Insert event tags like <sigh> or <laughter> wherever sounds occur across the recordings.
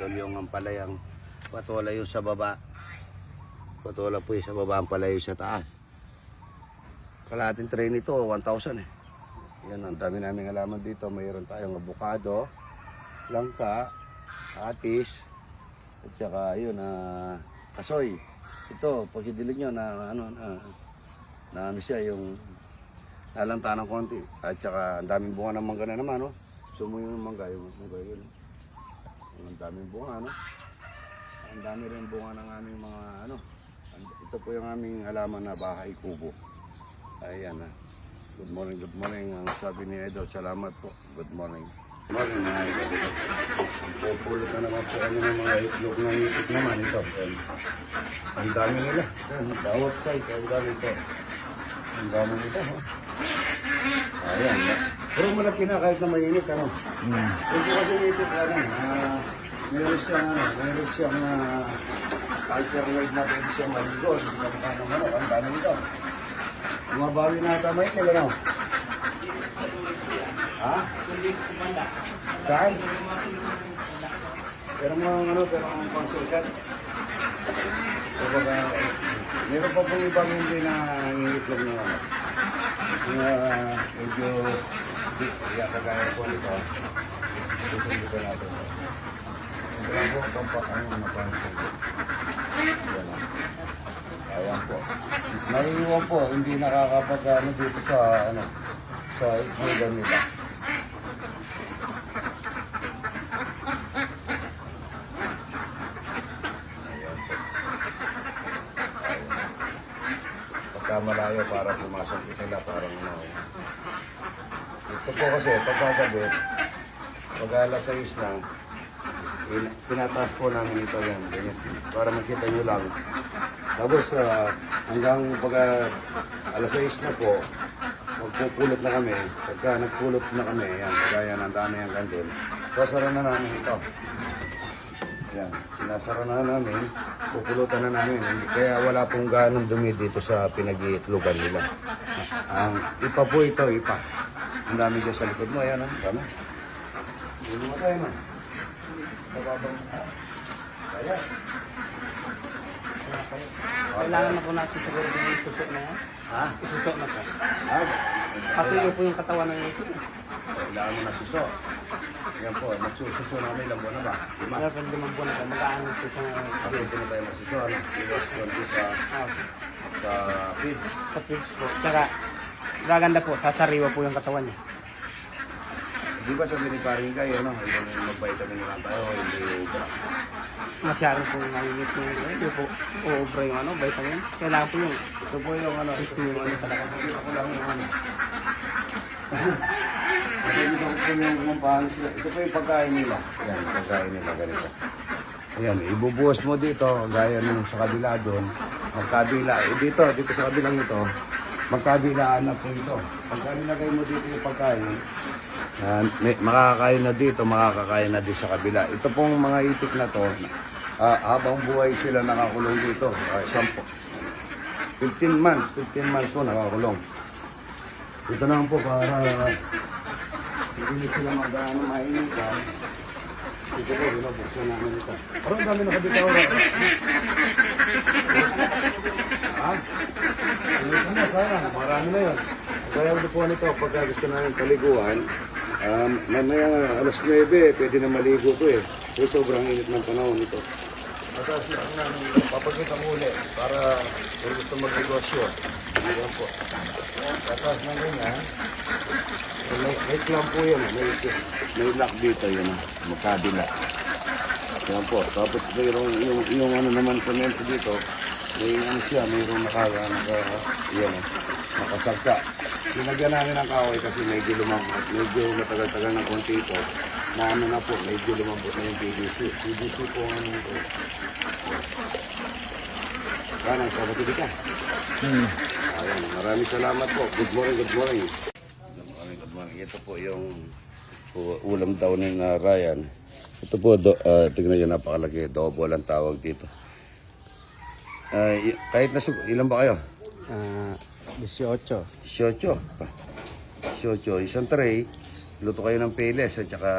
idol yung ang palayang patola yung sa baba. Patola po yung sa baba, ang palay sa taas. Kalahating tray nito, 1,000 eh. Yan, ang dami namin alaman dito. Mayroon tayong avocado, langka, atis, at saka yun, ah, kasoy. Ito, pag hidilig nyo na ano, na, na ano siya, yung nalanta ng konti. At saka ang daming bunga ng mangga na naman, no? Sumuyo yung mangga, yung mangga yun. Ang daming bunga, no? Ang dami rin bunga ng aming mga, ano, ito po yung aming halaman na bahay kubo. Ayan, ah. Good morning, good morning. Ang sabi ni Idol, salamat po. Good morning. Morning, mga Idol. Pupulot na naman po kami ng mga itlog ng itik naman ito. Ayan. Ang dami nila. Bawat side, ang dami ito. Ang dami nito, ha? Ayan. Pero malaki na kahit na mainit, ano? Hmm. Ito kasi itik, ano? ah, meron siyang, ano, meron siyang uh, alternate na pwede siyang maligo. Hindi na mukha ng ano, ang dami nito. Bumabawi na ata may itik, ano? Ha? Saan? Pero mga ano, pero ang consultant. Kumbaga, meron pa pong ibang hindi na iitlog na ano. Mga medyo di, kaya kagaya po nito. Dito dito natin. Lang po, ang consultant. Yan o. Ayan po. Naiiwan po, hindi nakakapag ano dito sa ano sa itlogan nila. Ayan po. Malayo para pumasok nila parang ano. Ito po kasi pagkagabi, pag alas 6 na, pin- pinataas po namin ito yan. Ganyan, para makita nyo lang. Tapos ah, hanggang pag alas 6 na po, magpupulot na kami. Pagka nagpulot na kami, yan, kagaya ng dami ang kandil, sasara na namin ito. Yan, sinasara na namin, pupulutan na namin. Kaya wala pong ganong dumi dito sa pinag-iitlogan nila. Ang ipa po ito, ipa. Ang dami dyan sa likod mo, ayan, ang dami. Hindi mo tayo, man. Nababang, kaya. Kailangan na po natin siguro yung isusok na yan. Ha? Isusok na po. Ha? Patuyo po yung katawan ng ito. Kailangan mo na suso. Yan po, magsususo namin ilang buwan na ba? Lima. Kaya pag limang buwan na po, mag-aano po ng Kasi hindi na tayo magsuso. Ano? Iwas konti sa, ah, sa feeds. sa pills po. Tsaka, gaganda po, sasariwa po yung katawan niya. Di ba sabi ni Paring Guy, ano? Yung mag-vitamin na tayo, hindi ubra. Masyado po yung hindi po uubra yung ano, vitamins. Kailangan po yung, ito po yung ano, ito yung ano talaga. Ako lang yung ano. Dito ko po yung kumampahan sila. Ito po yung pagkain nila. Yan, pagkain nila ganito. Ayan, ibubuhos mo dito, gaya nung sa kabila doon. Magkabila. Eh, dito, dito sa kabilang ito, magkabilaan na po ito. Pagka nilagay mo dito yung pagkain, yan, may, makakakain na dito, makakakain na din sa kabila. Ito pong mga itik na to, ah, habang buhay sila nakakulong dito. Uh, 15 months, 15 months po nakakulong. Ito naman po para hindi sila mag-ano mainitan. Ito po, binabuksan namin ito. Parang ang dami nakabitaw na. ha? Ito na, sayang. Marami na yun. Kaya ano po nito, pagka gusto namin paliguan, um, mamaya alas 9, pwede na maligo po eh. Kasi sobrang init ng panahon ito. Tapos lang namin papagkita muli para kung gusto mag-negosyo. Ayan po. Tapos ng ganyan, may, may clamp po yan. May, may lock dito yun. ah, Magkabila. Yan po. Tapos mayroong yung, yung ano naman sa mensa dito, may ano siya, mayroong naka, naka, yan, ah, nakasagka. Sinagyan namin ng kahoy kasi medyo lumambot, medyo matagal-tagal ng konti ito. Na ano na po, medyo lumambot na yung PVC. PVC po ang ano ito. Kanan, kapatid ka. Hmm. Ayan, maraming salamat po. Good morning, good morning. Good morning, good morning. Ito po yung u- ulam daw ni na Ryan. Ito po, do, ah, tignan nyo, napakalaki. Double ang tawag dito. Ah, y- kahit na, ilan ba kayo? Ah, 18. 18. Pa. 18. Isang tray, luto kayo ng peles at saka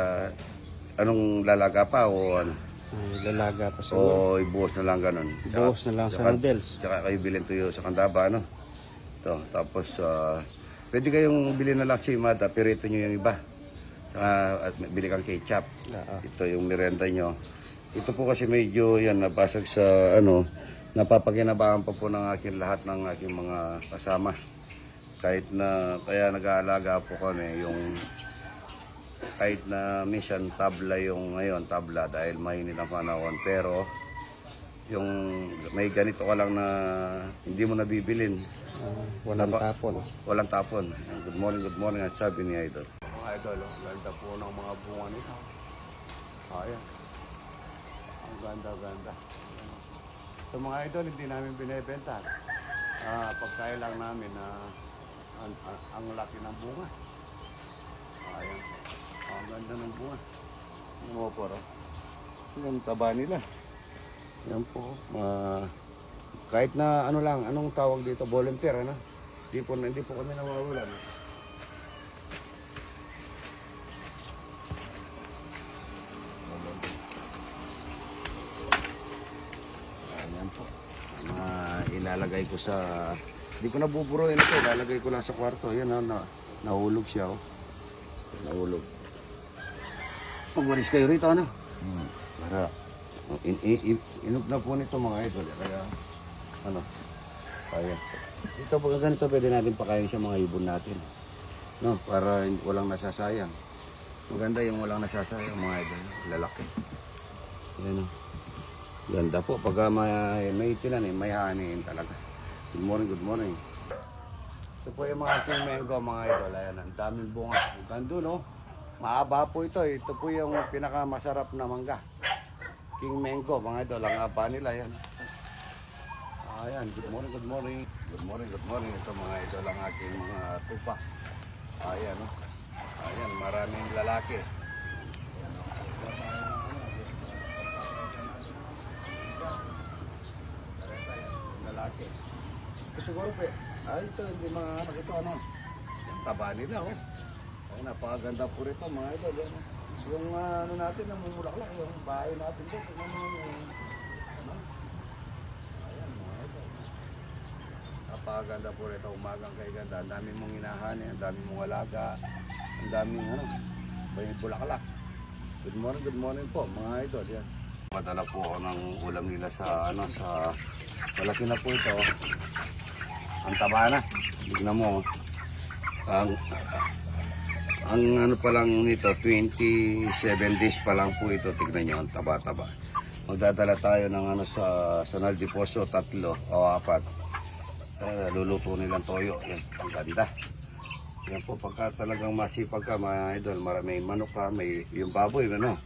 anong lalaga pa o ano? Ay, lalaga pa sa inyo. O ibuhos na lang ganun. Buhos na lang sa noodles. Tsaka kayo bilhin tuyo sa kandaba, ano? Ito, tapos, ah, pwede kayong bilhin na lang si Mada, pirito nyo yung iba. Tsaka, at bili kang ketchup. Oo. Ito yung merenda nyo. Ito po kasi medyo yan, nabasag sa ano, napapaginabangan pa po ng akin lahat ng aking mga kasama. Kahit na, kaya nag-aalaga po kami yung kahit na minsan tabla yung ngayon, tabla dahil mainit ang panahon. Pero yung may ganito ka lang na hindi mo nabibilin, Ah, walang tapon. walang tapon. Good morning, good morning, ang sabi ni Idol. Mga Idol, ganda po ng mga bunga nito. Ayan. Ang ganda, ganda. Ito mga Idol, hindi namin binibenta. Ah, pagkain lang namin na ang, ang, ang laki ng bunga. Ayan. Ang ganda ng bunga. Ano mo po? Yung taba nila. Yan po. ah, kahit na ano lang, anong tawag dito, volunteer, ano? Hindi po, hindi po kami nawawalan. Ayan po. Mga ilalagay ko sa... Hindi ko nabuburoin ito. Ilalagay ko lang sa kwarto. Ayan, na, na, nahulog siya. Oh. Nahulog. Magwalis kayo rito, ano? Para in, in, in, inog na po nito mga idol. Kaya, ano, kaya. Ito pag ganito pwede natin pakain sa mga ibon natin. No, para walang nasasayang. Maganda yung walang nasasayang mga idol. Lalaki. Yan o. Ganda po. Pagka may, may tinanim, may haniin talaga. Good morning, good morning. Ito po yung mga king mango mga idol. Ayan, ang daming bunga. Ang ganda no? Maaba po ito. Ito po yung pinakamasarap na mangga. King mango mga idol. Ang haba nila yan. Ayan, good morning, good morning. Good morning, good morning. Ito mga idol ang aking mga tupa. Ayan, no? Ayan, maraming lalaki. Lalaki. Ito siguro pe. Ay, ito, hindi mga anak ito, ano? Ang taba nila, oh. Napakaganda po rito, mga idol. Yung ah, ano natin, namumulaklak, yung bahay natin doon. Tingnan ano? Ayan, mga idol. Napakaganda po rito, umagang kay ganda. Ang dami mong inahani, ang dami mong alaga, ang daming ano, may bulaklak. Good morning, good morning po, mga idol. Yan. Madala po ako ng ulam nila sa ano sa malaki na po ito. Ang taba na. Tignan mo. oh. Ang ang ano pa lang nito 27 days pa lang po ito. Tignan niyo ang taba-taba. Magdadala tayo ng ano sa Sanal de tatlo o apat. Eh, luluto nilang toyo. Yan, ang ganda. Yan po, pagka talagang masipag ka, mga idol, marami manok ka, may yung baboy, ano.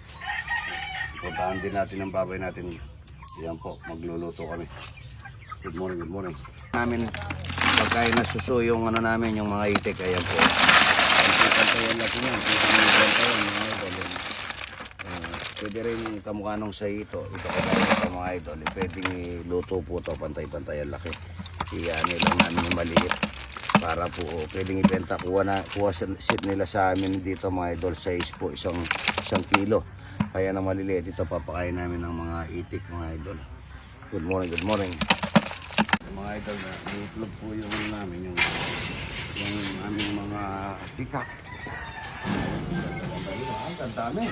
Puntahan din natin ang baboy natin. Yan po, magluluto kami. Good morning, good morning. Namin, pagkain na suso yung ano namin, yung mga itik, ayan po. Natin yan, pantayan mga idol. Uh, pwede rin kamukha nung sa ito, ito ko sa mga idol. Eh, Pwedeng iluto po ito, pantay-pantay ang laki. Iyan lang namin maliit para po oh, pwedeng ibenta kuha na kuha sit nila sa amin dito mga idol size po isang isang kilo kaya na maliliit ito papakain namin ng mga itik mga idol good morning good morning mga idol na itlog po yung ano namin yung yung aming mga pikak ang dami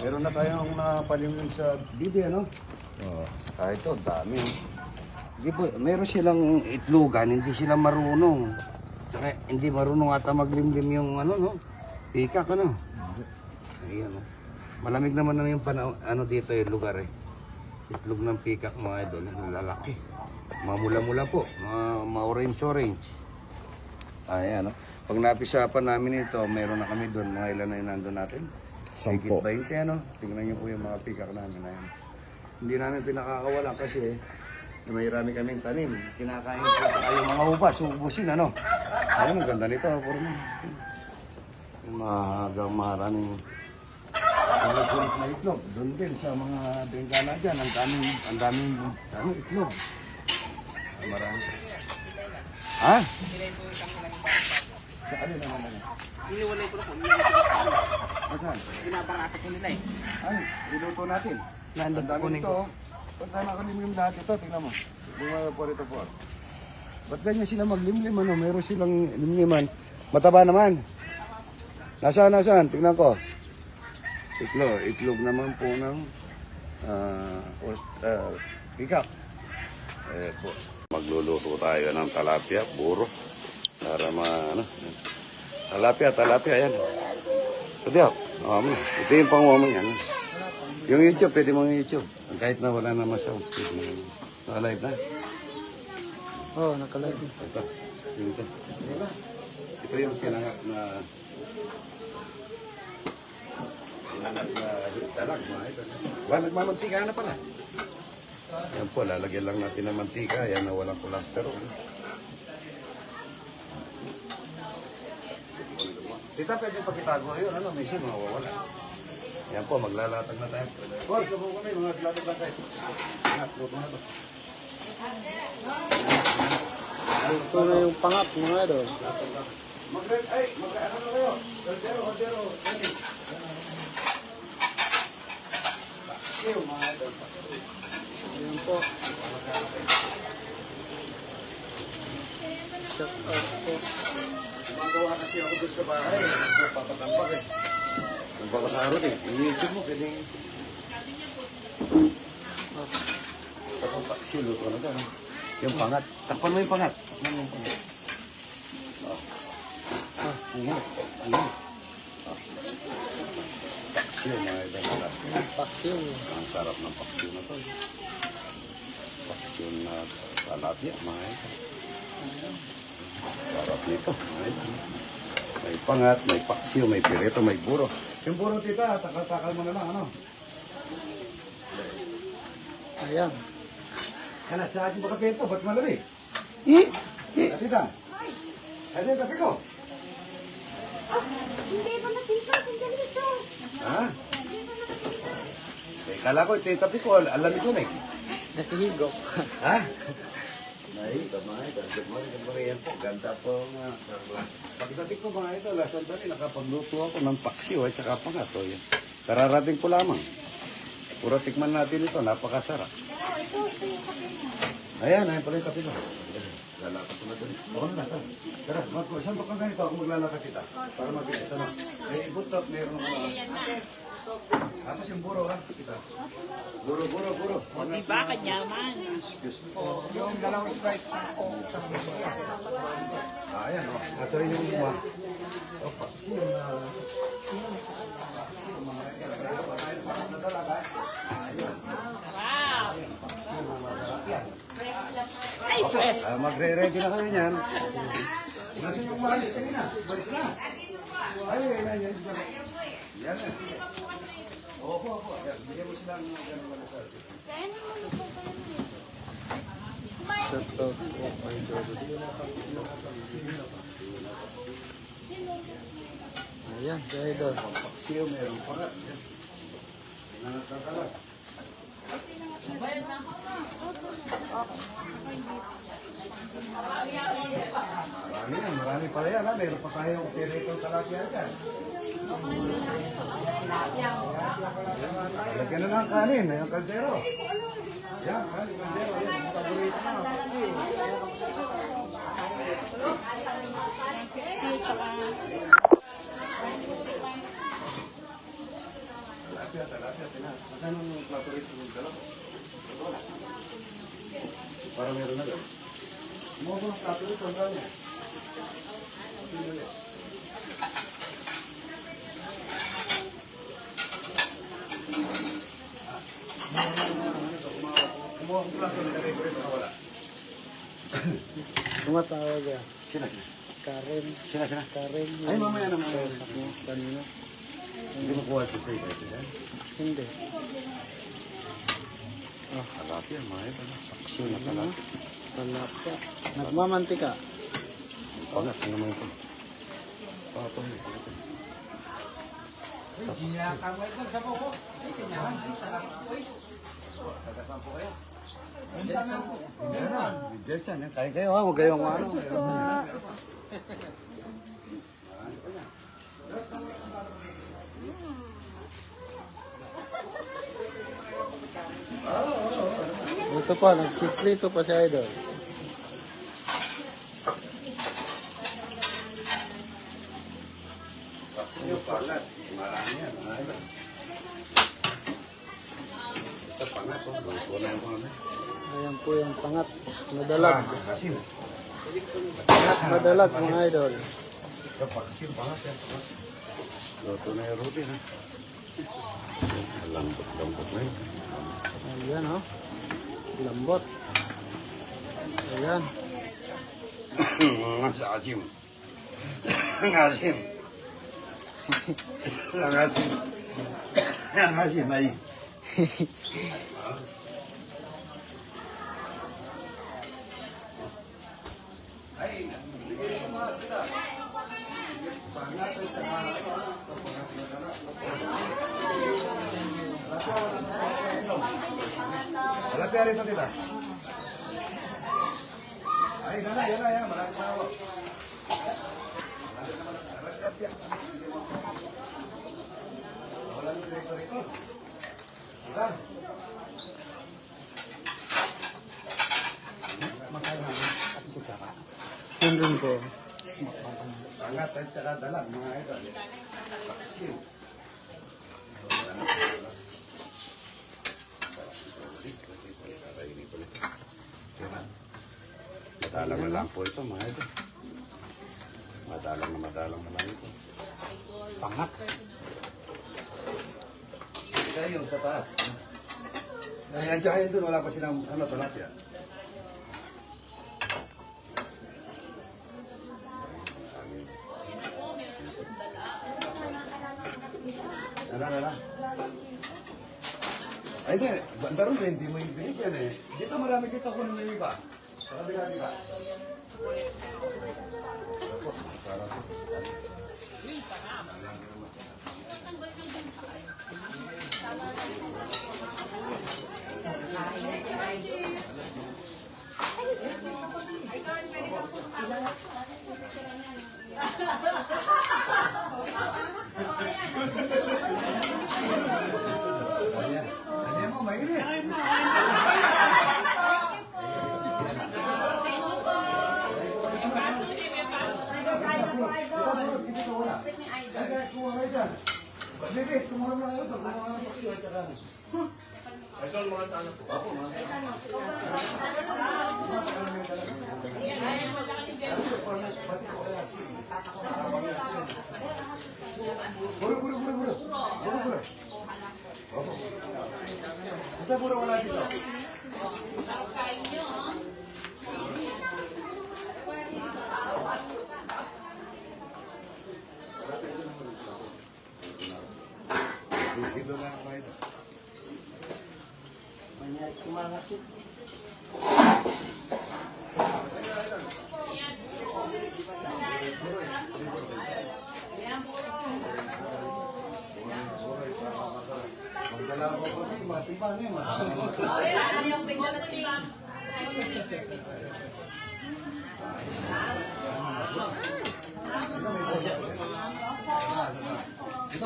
meron na tayong napalimon sa bibi ano oh, kahit ito dami oh. Hindi po, meron silang itlogan, hindi sila marunong. Tsaka hindi marunong ata maglimlim yung ano, no? Pikak, ano? Ayan, no? Malamig naman na yung panahon, ano dito yung lugar, eh. Itlog ng pikak, mga idol, ang lalaki. Mamula-mula po, mga ma-orange-orange. Ayan, no? Pag napisapan namin ito, meron na kami doon, mga ilan na yung nandun natin? Sampo. Higit 20, ano? Tingnan niyo po yung mga pikak namin. Ayan. Hindi namin pinakakawalan kasi may rami kaming tanim. Kinakain ko yung mga ubas, ubusin ano. Ayun, ang ganda nito. Puro na. Mahagang maraming mga kulit na itlog. Doon din sa mga bengala dyan. Ang daming, ang daming ano, itlog. Marami. Ha? Sa naman ano? Na po. Iniwalay ko na po. Nasaan? Pinabarata ko nila eh. Ay, iluto natin. Nandun Ang po dami kunin nito. ko. oh. Pagka nakalimlim lahat ito, tingnan mo. Bunga po rito po. Ba't ganyan sila maglimlim ano? Meron silang limliman. Mataba naman. Nasaan, nasaan? Tingnan ko. Itlog. Itlog naman po ng uh, uh, pikap. Eh po. Magluluto tayo ng talapia, buro. Para ma, ano. Talapia, talapia, yan. Pwede ako. Oh, mo. Ito yung panguha mo yan. Yung YouTube, pwede mong YouTube. Kahit na wala na masaw. Naka-live na. Oo, oh, nakalive. Ito. Yung ito. Ito yung pinangat na pinangat na dalag mga ito. Wala, nagmamantika na pala. Yan po, lalagyan lang natin ng mantika. Yan na walang cholesterol. Tita, pwede pakitago yun. Ano, may sin, mawawala. Yan po, maglalatag na tayo. Paul, subukan kayo, mga latag na tayo. Yan, luto na to. Ito na yung pangat mga idol. Mag- ay, mag ano na kayo? Kaldero, kaldero. Ready? Paksiw, mga idol. Ayan po. Shout out po. Gumagawa kasi ako doon sa bahay. Papatampak eh. Nagpapasarot eh. I-YouTube mo, pwede. Tapos paksiw, luto na ka. no? Yung pangat. Takpan mo yung pangat. Takpan mo yung pangat. Ah. Ah. Ingat. Ah. Paksiw, mga idol. Paksiw. Ang sarap ng paksiw na to. Paksiw na talapia, mga ito. Sarap nito, ito. May pangat, may paksiw, may pirito, may buro. Yung buro, tita, takal-takal mo na lang, ano? Ayan. Kana, sa akin ba kape ito? Ba't malamig? Eh, Ah, Tita, kasi yung kape ko. Hindi pa matito, hindi dito. Ha? Eh, kala ko, ito yung kape ko, alam ko na eh. nakihigop. Ha? Ay, damay, good morning, good morning. Yan po, ganda po nga. Pagdating ko mga ito, last sandali, nakapagluto ako ng paksiw at saka pangat. O, yan. Kararating ko lamang. Puro tikman natin ito, napakasarap. Ayan, ayan pala yung kape ko. Lalakad ko na doon. Oo na, tara. Mag saan ba ka ganito? Ako maglalakad kita. Para mag-ito na. May butot, meron ako. Tapos yung buro, ha? Kita. Buro, buro, buro. Di ba kanyaman? Excuse me. Yung dalawang po. Ah, oh. Nasa rin yung mga. Opa. Sino na? Sino mga? Nadala ka? Ayan. Wow! Sino mga? Ay, fresh! Ah, magre-ready na kayo niyan. Nasaan yung malis kanina? Malis na. Ay, ay, ay, ay. Yan na. Opo, opo. Yan, Bigyan mo sila ng ganun wala sa Kaya naman ito kayo. Shout out po. Ayan, si idol. Paksiyo, meron pa nga. Yan. Nakakalat. Marami yan, marami pala yan. Ha? Meron pa tayong tiritong talapia dyan. Lagyan na ng kanin, yung kaldero. Yan, kanin, kaldero. Yan, paborito na. Ay, tsaka. Talapia, talapia, tina. Nasaan ang plato rito ng dalawa? Para meron na doon. Mo ko ng plato rito, ang dami. Sino ulit? Kumuha ng plato, nilagay ko rito na wala. <coughs> Tumatawag yan. Sina, sina. Karen. Sina, sina. Karen. Ay, mamaya na, mamaya na. Ako, kanina. Hindi mo kuha ito sa iyo. eh. Hindi. Ah, talapia, mga ito. Paksyo na talapia. Talapa. Nagmamantika. Pangat, ano naman ito? Ah, ito. ito. Eh, ano. Ito pa, nagpiprito pa si Idol. Yung pangat, marami yan. Ayan po yung pangat. Kasim. Pangat madalag mga idol. Luto na yung rutin, ha. Lambot-lambot na yun. Ayan oh. Lambot. Ayan. Asim. Ang asim. Ang asim. Ang asim ay. Wala pa rin ito nila. Ay, gana, yan na, yan. Malaki pa ako. Yun rin po. Pangat at saka dalag, mga idol. Paksiw. Madalang na lang po ito, mga idol. Madalang na madalang na lang ito. Pangat. Kaya yung sa taas. Ayan, tsaka yun dun, wala pa silang ano, talapia. Ano, ano, ano? Ay, rin, hindi mo yung binigyan eh. Dito marami kita ko ng iba. Sa kabila nila. Ayan. Ayan mo, mainit. Bibit, kumuha mo na ito. Kumuha mo na paksiw at saka. Buru, কথা বলে ওনার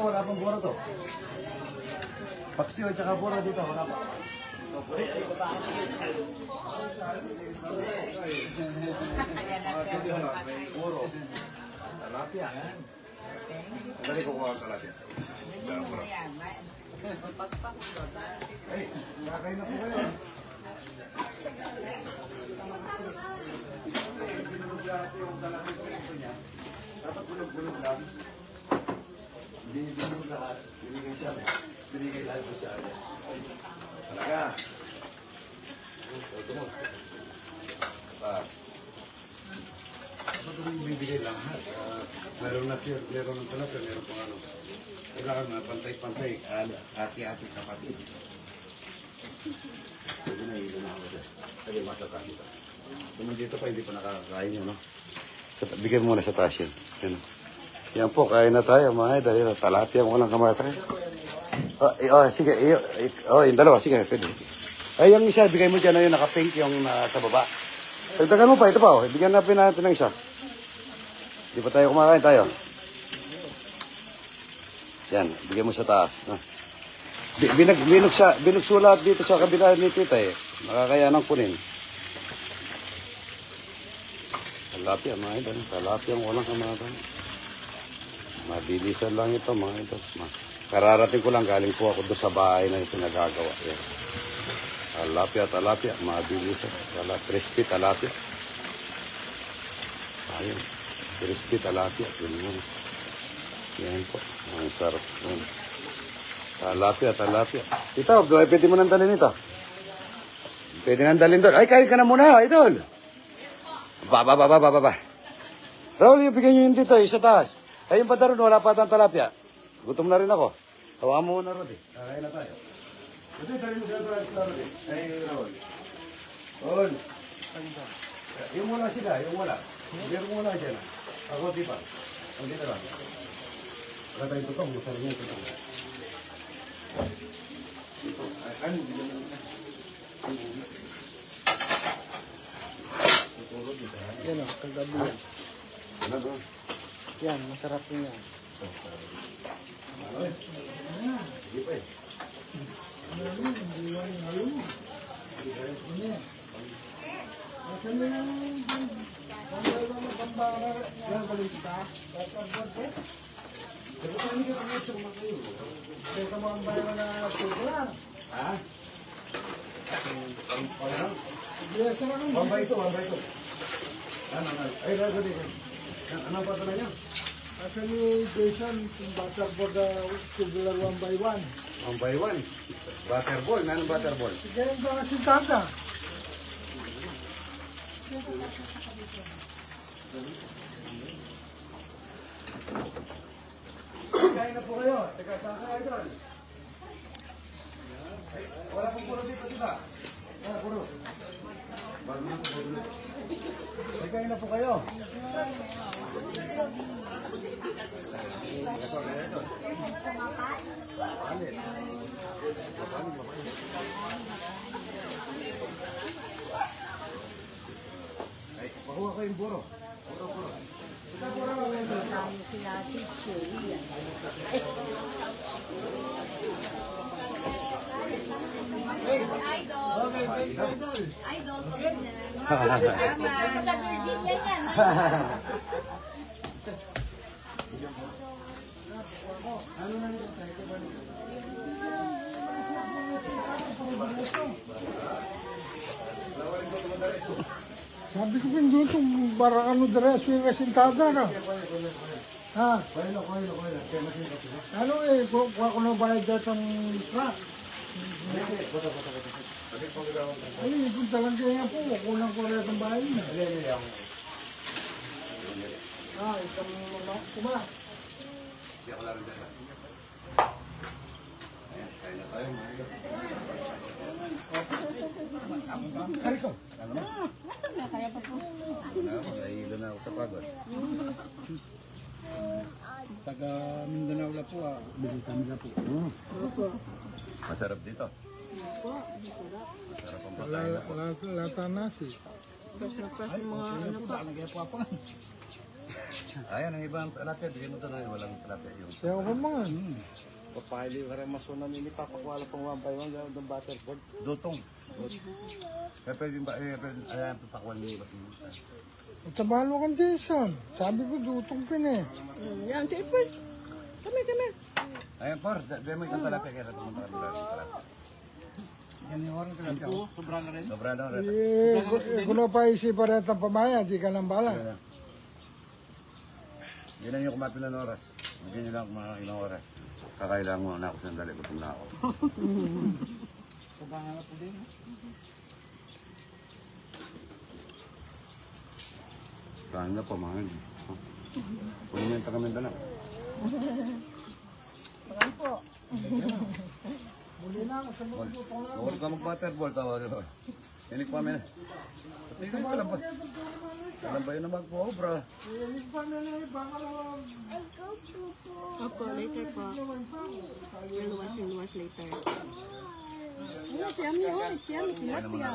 wala pang bura to. Paksiw at saka bura dito, wala pa. Buro. Talapia. Dali ko kuha ang talapia. Ay, nakakain na po kayo. Sinulog lahat yung talapia ko niya. Dapat bulog-bulog lang. Hindi binulog lahat. Binigay sa amin. Binigay lahat ko sa amin. Talaga. Ah. Dapat yung bibigay lahat. Ah, meron na siya, meron ng talapia, meron pang ano. Kailangan na pantay-pantay. Ati-ati kapatid. Pwede na hilo na ako dyan. Sabi masaka dito. Naman dito pa, hindi pa nakakakain yun, no? Bigyan mo muna sa taas yun. Yan. Yan po, kain na tayo, mga. Yan, Talapia mo lang kamatay. Oh, eh, oh, sige. Eh, eh, oh, yung dalawa, sige, pwede. Ay, yung isa, bigay mo dyan na yung naka-pink, yung nasa baba. Dagdagan mo pa, ito pa, oh. Bigyan na natin ng isa. Di pa tayo kumakain tayo. Yan, bigyan mo sa taas. No? Bi- Binag, binugsa, binugsulat dito sa kabila ni tita eh. Nakakayanang kunin. Talapia mga idol. Talapia ang walang kamatan. Mabilisan lang ito mga. Ma- Kararating ko lang galing po ako doon sa bahay na ito nagagawa. Yan. Talapia, talapia. Mabilisan. Tala, crispy talapia. Ayun. Crispy talapia. Yun. Yan po. Ang sarap. Yan. Talapia, talapia. Ito, pwede mo nang dalhin ito. Pwede nang dalhin doon. Ay, kain ka na muna, idol. Ba, ba, ba, ba, ba, ba. Raul, ibigay niyo yun dito, isa taas. Ayun pa daron, wala pa tang talapia. Gutom na rin ako. Tawa mo Rod. eh. Kakain na tayo. Ito, dalhin mo siya sa eh. Ay, Raul. Raul. Yung wala sila, yung wala. Meron mo wala dyan. Ako, di pa. Ang dito lang. Wala tayong tutong, masarap niya yung tutong. Ano, Yan o, kagabi yan. ano ba? Yan, masarap din yan. Di pa eh. Ha? One by two, one by two. Ano, ano? Ay, rago din. Ano pa na niya? Ni Jason, yung butterboard na tubular one by one. One by one. Butterball. Anong butterball? Ganyan ba kasi tata? Kain na po kayo. Teka, saan kayo doon? Wala pong puro dito, di ba? Wala puro. Bago na po puro. Ay, kain na po kayo. Kasama na ito. Palit. Papalit, papalit. Ay, makuha ko yung puro. Puro, puro. Sa Virginia yan. Sabi ko pin dito, para ano diretso yung kasintada na. Ha? Masin ka po. Ano eh, kuha ko na bayad dito ang truck. Ay, punta lang kayo nga po, kulang ko rin ang bahay na. Ah, itang mga kuma. Hindi ako laro dyan. Ayan, kain na tayo. Ay, ko. Ano mo? Ano na, nahihilo na ako sa pagod. Taga Mindanao na po ah. Bili kami na po. Masarap dito. Masarap ang pagkain na po. Lata nasi. Ayan, ang ibang talapia. Bigyan mo ito na walang talapia. Yung Kaya ko mga. Papahili ka rin masunan nila papakuwala pang one by one gano'n ng butterboard. dutong. Kaya pwede ba, eh, pwede, ayan, papakuan niyo ba? Tabalo kang Jason. Sabi ko dutong pin eh. Yan, si Edwards. Kami, kami. Ayan, por, dahil mo itong talapia. Kaya natin mo ng talapia. Yan yung orang talaga. Ito, sobra na rin. Sobra na, rin. Gu- eh, pa isip pa rin ang pamaya, di ka lang bala. Hindi na yung kumain ng oras. Hindi nyo lang mga ilang oras. Kakailangan mo na ako sandali. Gutom na ako. <laughs> Sobra na po din. Kain na po, mga hindi. Kunin mo yung taga Mindanao. Muli na ako sa mga dutong na. Huwag ka mag-butterball, tawag ko. Hinig pa amin. Tingnan ko lang ba? Alam ba yun na mag-obra? Eh, pa nila eh, baka naman. Opo, later po. Luwas, luwas later. Ano, siyami, oh, siyami, tilapia.